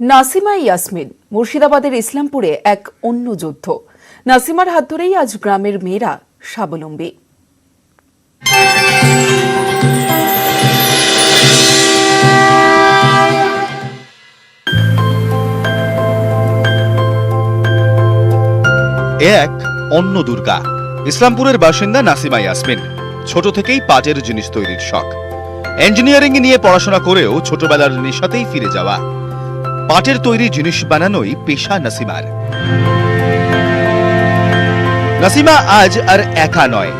নাসিমা ইয়াসমিন মুর্শিদাবাদের ইসলামপুরে এক অন্য যুদ্ধ। নাসিমার হাত ধরেই আজ গ্রামের মেয়েরা স্বাবলম্বী। এক অন্য দুর্গা। ইসলামপুরের বাসিন্দা নাসিমা ইয়াসমিন। ছোট থেকেই পাটের জিনিস তৈরির শখ। ইঞ্জিনিয়ারিং নিয়ে পড়াশোনা করেও ছোটবেলার নেশাতেই ফিরে যাওয়া। পাটের তৈরি জিনিস বানানোই পেশা নাসিমার। নাসিমা আজ আর একা নয়।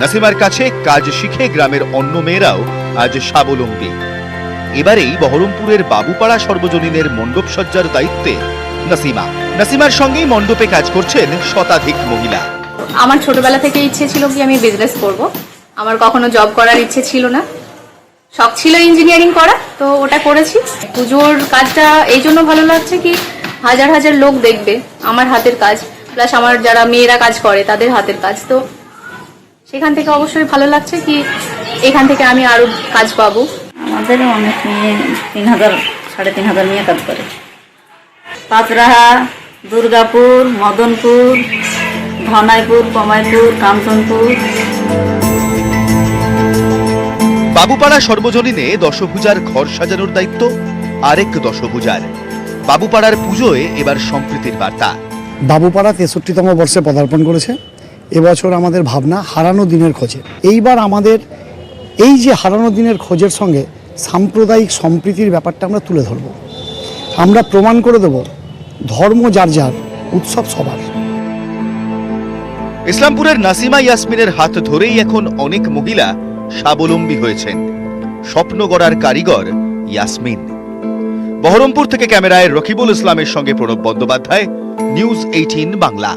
নাসিমার কাছে কাজ শিখে গ্রামের অন্য মেয়েরাও আজ স্বাবলম্বী। এবারেই বহরমপুরের বাবুপাড়া সর্বজনীনের মণ্ডপ সজ্জার দায়িত্বে নাসিমা। নাসিমার সঙ্গেই মণ্ডপে কাজ করছেন শতাধিক মহিলা। আমার ছোটবেলা থেকে ইচ্ছে ছিল কি আমি বিজনেস করব। আমার কখনো জব করার ইচ্ছে ছিল না। শখ ছিল ইঞ্জিনিয়ারিং করা তো ওটা করেছি। পুজোর কাজটা এই জন্য ভালো লাগছে কি হাজার হাজার লোক দেখবে আমার হাতের কাজ প্লাস আমার যারা মেয়েরা কাজ করে তাদের হাতের কাজ। তো সেখান থেকে অবশ্যই ভালো লাগছে কি এখান থেকে আমি আরও কাজ পাবো। আমাদের অনেক মেয়ে, তিন হাজার, সাড়ে তিন হাজার মেয়ে কাজ করে। পাঁচরাহা, দুর্গাপুর, মদনপুর, ধনাইপুর, কমাইপুর, কাঞ্চনপুর। বাবুপাড়া সর্বজনীনে দশভূজার ঘর সাজানোর দায়িত্ব আরেক দশভূজার। বাবুপাড়ার পুজোয় এবার সম্প্রীতির বার্তা। বাবুপাড়া তেষট্টিতম বর্ষে পদার্পণ করেছে। এবছর আমাদের ভাবনা হারানো দিনের খোঁজে। এইবার আমাদের এই যে হারানো দিনের খোঁজের সঙ্গে সাম্প্রদায়িক সম্প্রীতির ব্যাপারটা আমরা তুলে ধরব। আমরা প্রমাণ করে দেব ধর্ম যার যার উৎসব সবার। ইসলামপুরের নাসিমা ইয়াসমিনের হাত ধরেই এখন অনেক মহিলা স্বাবলম্বী হয়েছেন। স্বপ্ন গড়ার কারিগর ইয়াসমিন। বহরমপুর থেকে ক্যামেরায় রকিবুল ইসলামের সঙ্গে প্রণব বন্দ্যোপাধ্যায়, নিউজ এইটিন বাংলা।